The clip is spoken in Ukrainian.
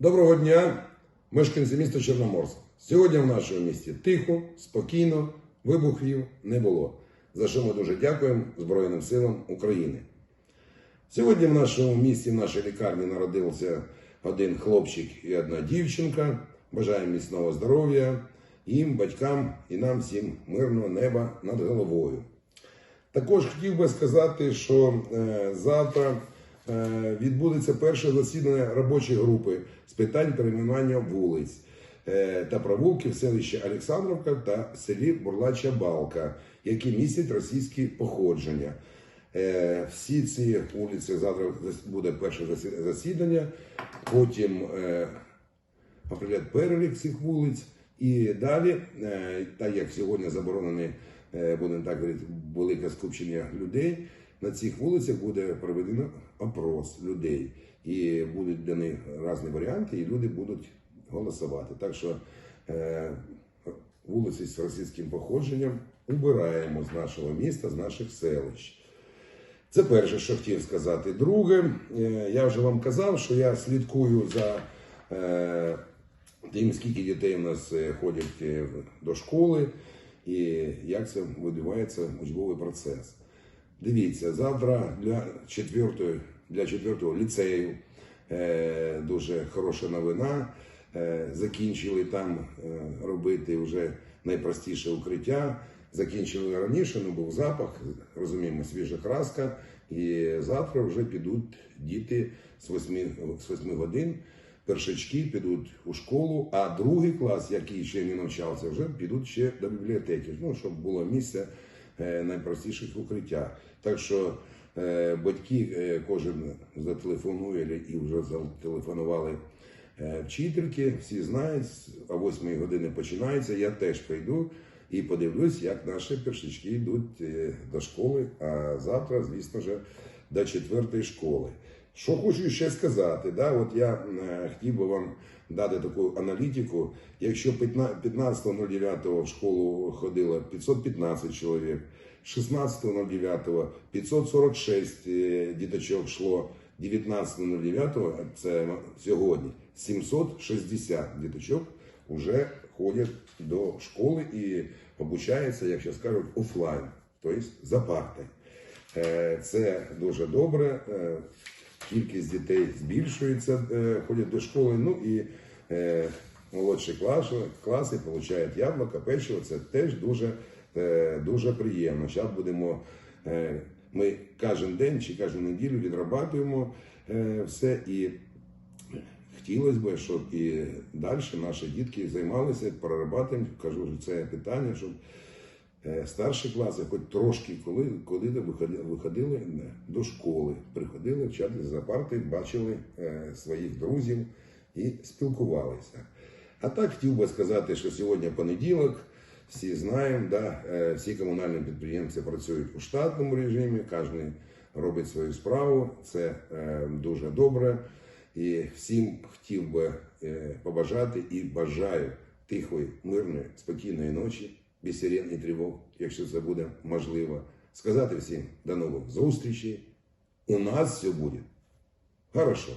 Доброго дня, мешканці міста Чорноморськ. Сьогодні в нашому місті тихо, спокійно, вибухів не було. За що ми дуже дякуємо Збройним силам України. Сьогодні в нашому місті, в нашій лікарні народився один хлопчик і одна дівчинка. Бажаємо міцного здоров'я їм, батькам і нам всім мирного неба над головою. Також хотів би сказати, що е, завтра відбудеться перше засідання робочої групи з питань перейменування вулиць е, та провулків селища Олександровка та селі Бурлача Балка, які містять російські походження. Е, всі ці вулиці завтра буде перше засідання, потім е, перелік цих вулиць. І далі, е, так як сьогодні заборонені, е, будемо так говорити, велике скупчення людей, на цих вулицях буде проведено опрос людей. І будуть дані різні варіанти, і люди будуть голосувати. Так що е, вулиці з російським походженням убираємо з нашого міста, з наших селищ. Це перше, що хотів сказати. Друге, е, я вже вам казав, що я слідкую за е, тим, скільки дітей у нас е, ходять е, до школи і як це відбувається учбовий процес. Дивіться, завтра для четвертої, для четвертого ліцею е, дуже хороша новина. Е, закінчили там е, робити вже найпростіше укриття. Закінчили раніше, ну був запах, розуміємо, свіжа краска. І завтра вже підуть діти з 8, з 8 годин. Першачки підуть у школу, а другий клас, який ще не навчався, вже підуть ще до бібліотеки, ну, щоб було місце найпростіших укриття. Так що е, батьки е, кожен зателефонує і вже зателефонували е, вчительки, всі знають, о 8 години починається. Я теж прийду і подивлюсь, як наші першачки йдуть е, до школи, а завтра, звісно ж, до четвертої школи. Що хочу ще сказати, да, от я е, хотів би вам дати таку аналітику. Якщо 15.09 в школу ходило 515 чоловік, 16.09 546 е, діточок йшло, 19.09, це сьогодні 760 діточок вже ходять до школи і обучаються, як зараз кажуть, офлайн, тобто за партою. Е, Це дуже добре. Кількість дітей збільшується, е, ходять до школи. Ну і е, молодші класи, класи отримують яблука, печиво. Це теж дуже, е, дуже приємно. Зараз будемо. Ми кожен день чи кожну неділю відрабатуємо все і хотілося б, щоб і далі наші дітки займалися перерабатуванням, кажу, це питання, щоб е, старші класи, хоч трошки, коли, коли виходили, до школи, приходили вчатися за парти, бачили е, своїх друзів і спілкувалися. А так хотів би сказати, що сьогодні понеділок, всі знаємо, да, е, всі комунальні підприємці працюють у штатному режимі, кожен робить свою справу, це дуже добре. І всім хотів би побажати і бажаю тихої, мирної, спокійної ночі, без сирен і тривог, якщо це буде можливо. Сказати всім до нових зустрічей. У нас все буде хорошо.